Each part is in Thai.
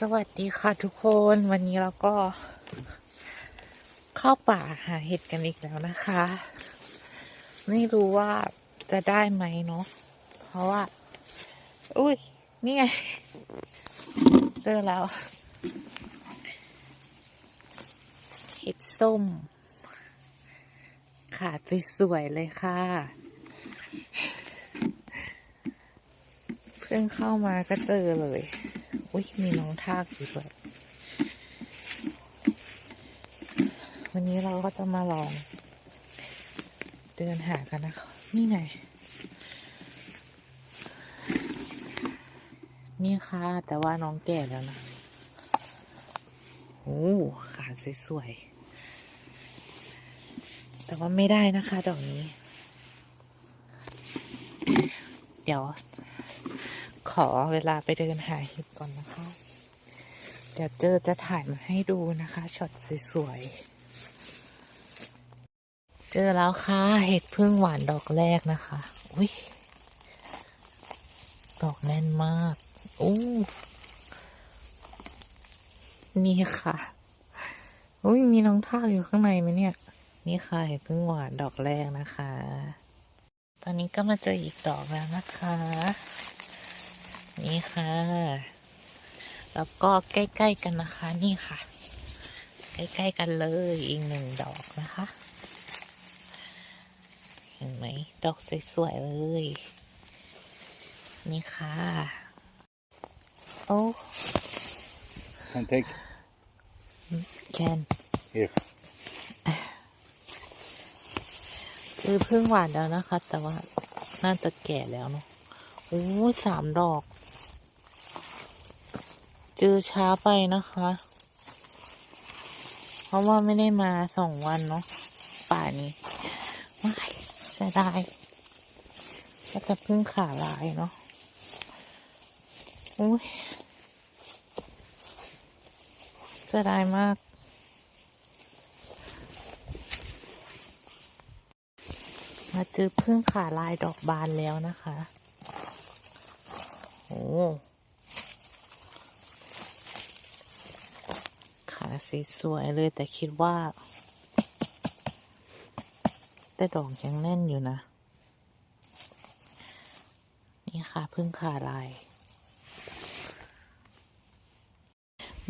สวัสดีค่ะทุกคนวันนี้เราก็ เข้าป่าหาเห็ดกันอีกแล้วนะคะ ไม่รู้ว่าจะได้ไหมเนาะเพราะว่า อุ้ย นี่ไง เจอแล้ว เห็ดส้ม ขาดสวยๆเลยค่ะเพิ่งเข้ามาก็เจอเลย อุ้ยมีน้องทากอยู่ด้วยวันนี้เราก็จะมาลอง เดินหากันนะคะ นี่ไงนี่ค่ะ แต่ว่าน้องแก่แล้วนะโอ้ขาสวยๆ แต่ว่าไม่ได้นะคะดอกนี้ เดี๋ยว ขอเวลาไปเดินหาเห็ดก่อนนะคะ เดี๋ยวเจอจะถ่ายมาให้ดูนะคะช็อตสวยๆ เจอแล้วค่ะ เห็ดพึ่งหวานดอกแรกนะคะ อุ้ยดอกแน่นมากอู้นี่ค่ะอุ้ยมีน้องทากอยู่ข้างในไหมเนี่ย นี่ค่ะเห็ดพึ่งหวานดอกแรกนะคะ ตอนนี้ก็มาเจออีกดอกแล้วนะคะ นี่ค่ะ แล้วก็ใกล้ ๆ กันนะคะ นี่ค่ะ ใกล้ ๆ กันเลยอีกหนึ่งดอกนะคะ เห็นไหม ดอกสวย ๆ เลย นี่ค่ะ โอ้ And take แคน here. ซื้อพึ่งหวานแล้วนะคะ แต่ว่าน่าจะแก่แล้วเนาะโอ้ยสามดอก เจอช้าไปนะคะ เพราะว่าไม่ได้มาสองวันเนาะป่านี้ไม่เสียดายก็จะพึ่งขาลายเนาะโอ้ยเสียดายมากมาเจอพึ่งขาลายดอกบานแล้วนะคะ โอ้าสีสวยเลยแต่คิดว่า แต่ดอกยังแน่นอยู่นะ นี่ค่ะพึ่งขาลาย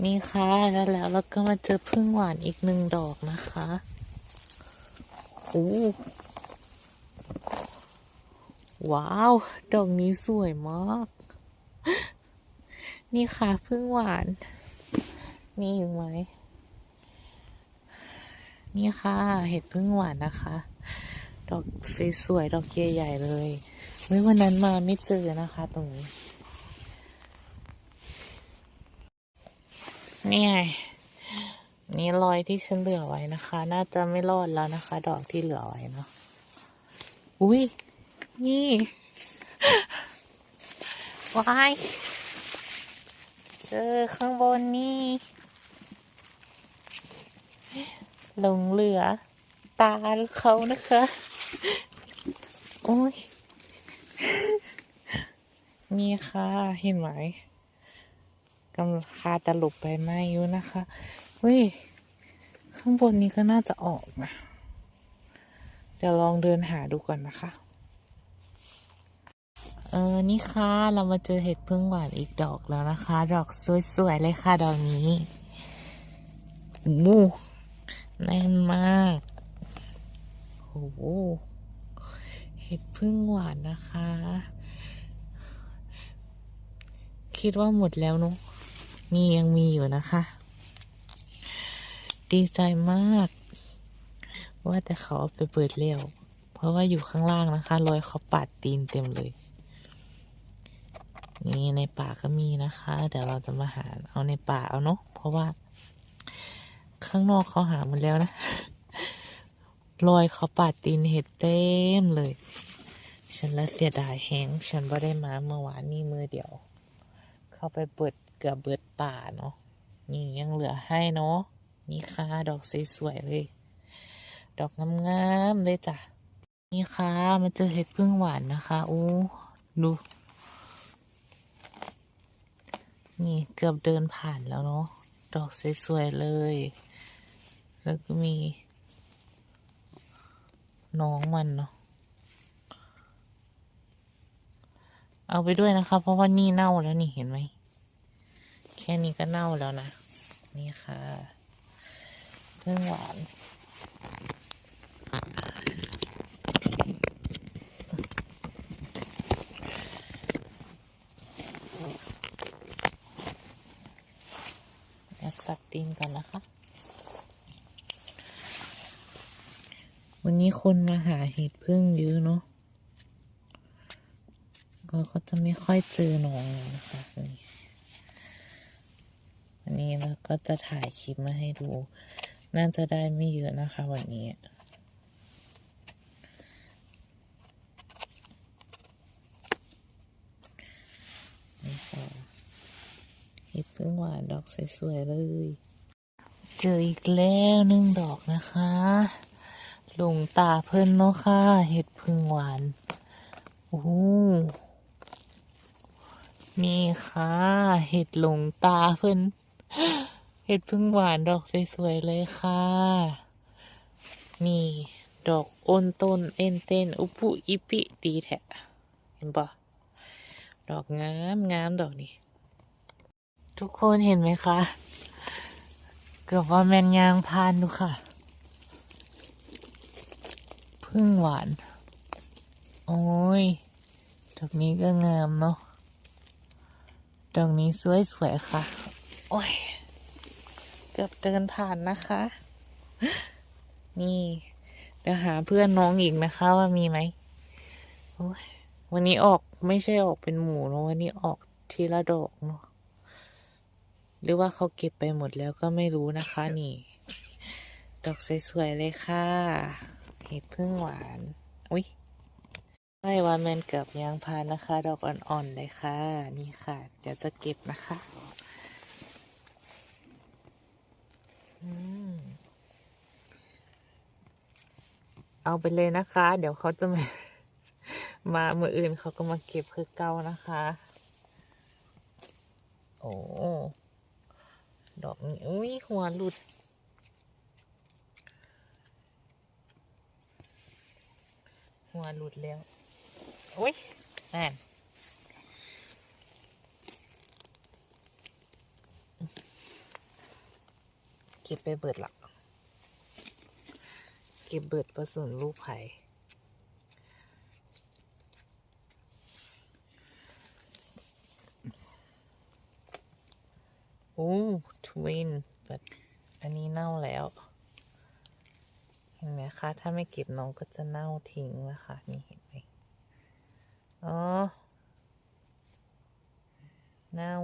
นี่ค่ะแล้วแล้วเราก็มาเจอพึ่งหวานอีกหนึ่งดอกนะคะโอ้ว้าว ดอกนี้สวยมาก นี่ค่ะพึ่งหวาน มีอยู่ไหม นี่ค่ะ เห็ดพึ่งหวานนะคะ ดอกสวยๆดอกใหญ่ๆเลยเมื่อวันนั้นมาไม่เจอนะคะ ตรงนี้นี่ไงนี่รอยที่ฉันเหลือไว้นะคะ น่าจะไม่รอดแล้วนะคะ ดอกที่เหลือไว้เนาะอุ้ยนี่ว้ายเจอข้างบนนี่ หลงเหลือ ตาเขานะคะ โอ้ยนี่ค่ะเห็นไหมกำลังคาตลบไปไหมอยู่นะคะเฮ้ย ข้างบนนี้ก็น่าจะออกนะ เดี๋ยวลองเดินหาดูก่อนนะคะเออ นี่ค่ะ เรามาเจอเห็ดพึ่งหวานอีกดอกแล้วนะคะ ดอกสวยๆเลยค่ะ ดอกนี้มู แน่นมากโอ้โหเห็ดพึ่งหวานนะคะ คิดว่าหมดแล้วเนอะนี่ยังมีอยู่นะคะ ดีใจมาก ว่าแต่เขาเอาไปเปิดเร็วเพราะว่าอยู่ข้างล่างนะคะ รอยเขาปาดตีนเต็มเลย นี่ในป่าก็มีนะคะ เดี๋ยวเราจะมาหาเอาในป่าเอาเนาะเพราะว่า ข้างนอกเขาหาหมดแล้วนะรอยเขาปาดตีนเห็ดเต็มเลย ฉันละเสียดายแฮงฉันบ่ได้มาเมื่อวานนี่มือเดียว เข้าไปเปิดเกือบเบิดป่าเนาะนี่ยังเหลือให้เนาะนี่ค่ะดอกสวยๆเลย ดอกงามๆเลยจ้ะนี่ค่ะมันเจอเห็ดพึ่งหวานนะคะอู้ดู นี่เกือบเดินผ่านแล้วเนาะดอกสวยๆเลย แล้วก็มี น้องมันเนาะเอาไปด้วยนะคะ เพราะว่านี่เน่าแล้วนี่เห็นไหม แค่นี้ก็เน่าแล้วนะ นี่ค่ะเครื่องหวานตัดตีนก่อนนะคะ วันนี้คนมาหาเห็ดพึ่งเยอะเนาะก็ก็จะไม่ค่อยเจอน้องนะคะวันนี้เราก็จะถ่ายคลิปมาให้ดู น่าจะได้ไม่เยอะนะคะ วันนี้นี่ค่ะเห็ดพึ่งหวานดอกสวยๆเลย เจออีกแล้วหนึ่งดอกนะคะ ลงตาเพิ่นเนาะค่ะ เห็ดพึ่งหวาน โอ้โหนี่ค่ะ เห็ดหลงตาเพิ่น เห็ดพึ่งหวานดอกสวยๆเลยค่ะ นี่ดอกอ้นต้นเอ็นเต้น อุปุอิปิดีแท้เห็นปะดอกงามงามดอกนี้ ทุกคนเห็นไหมคะ เกือบว่าแมนยางพานดูค่ะ พึ่งหวาน โอ้ยดอกนี้ก็งามเนาะดอกนี้สวยๆค่ะ โอ้ย เกือบเดินผ่านนะคะ นี่ เดี๋ยวหาเพื่อนน้องอีกนะคะว่ามีไหมโอ้ยวันนี้ออกไม่ใช่ออกเป็นหมู่เนอะวันนี้ออกทีละดอกเนาะหรือว่าเขาเก็บไปหมดแล้วก็ไม่รู้นะคะ นี่ ดอกสวยๆเลยค่ะ ห็ดพึ่งหวาน อุ้ยไร่วันแมนเกือบยางพานนะคะ ดอกอ่อนๆเลยค่ะ นี่ค่ะ เดี๋ยวจะเก็บนะคะอเอาไปเลยนะคะ เดี๋ยวเขาจะมา มาเมื่ออื่นเขาก็มาเก็บคือเก่านะคะ โอ้ ดอกนี้อุ้ยหัวหลุด หัวหลุดแล้วอุ้ยนั่นเก็บไปเบิดละเก็บเบิดประสนลูกไผ่โอ้ ทวิน แต่อันนี้เน่าแล้วเห็นไหมคะ ถ้าไม่เก็บน้องก็จะเน่าทิ้งนะคะ นี่เห็นไหมอ๋อ เน่า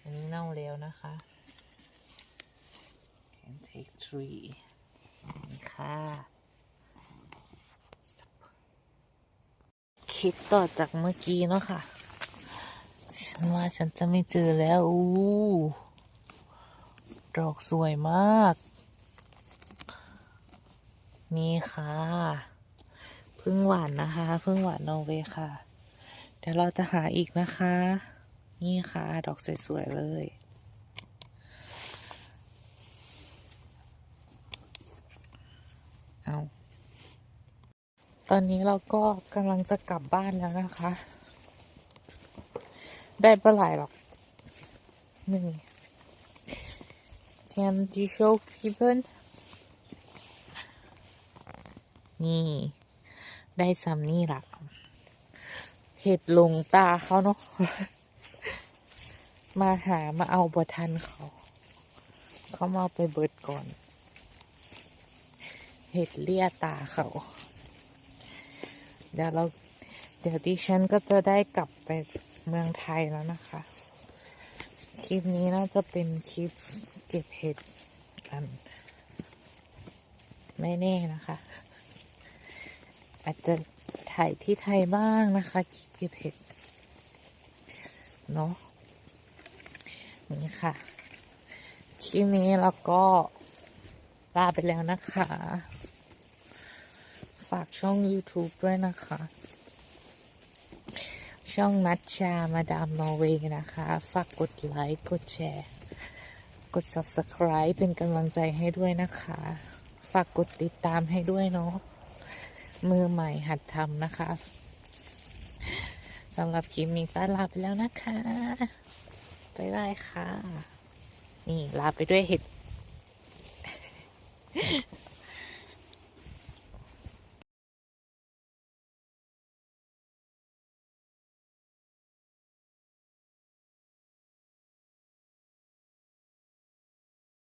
อันนี้เน่าแล้วนะคะ can take three นี่ค่ะคิดต่อจากเมื่อกี้เนาะค่ะ ฉันว่าฉันจะไม่เจอแล้ว อู้ ดอกสวยมาก นี่ค่ะพึ่งหวานนะคะพึ่งหวานนอร์เวย์ค่ะ เดี๋ยวเราจะหาอีกนะคะ นี่ค่ะ ดอกสวยๆเลยเอาตอนนี้เราก็กำลังจะกลับบ้านแล้วนะคะ ได้ปลาไหลายหรอกนี่ Can you show people นี่ ได้ซัมนี่ละเห็ดลงตาเขาเนาะมาหามาเอาบทันเขา เขามาเอาไปเบิดก่อน เห็ดเลี่ยตาเขา เดี๋ยวเราเดี๋ยวดิฉันก็จะได้กลับไปเมืองไทยแล้วนะคะ คลิปนี้น่าจะเป็นคลิปเก็บเห็ดกัน ไม่แน่นะคะ อาจจะถ่ายที่ไทยบ้างนะคะคลิปเก็บเห็ดเนาะนี่ค่ะ คลิปนี้เราก็ลาไปแล้วนะคะ ฝากช่อง YouTube ด้วยนะคะ ช่องนัชชามาดามนอร์เวย์นะคะ ฝากกดไลค์กดแชร์ กด subscribe เป็นกำลังใจให้ด้วยนะคะ ฝากกดติดตามให้ด้วยเนาะ มือใหม่หัดทำนะคะสำหรับคลิปนี้ก็ลาไปแล้วนะคะบ๊ายบายค่ะ นี่ลาไปด้วยเห็ด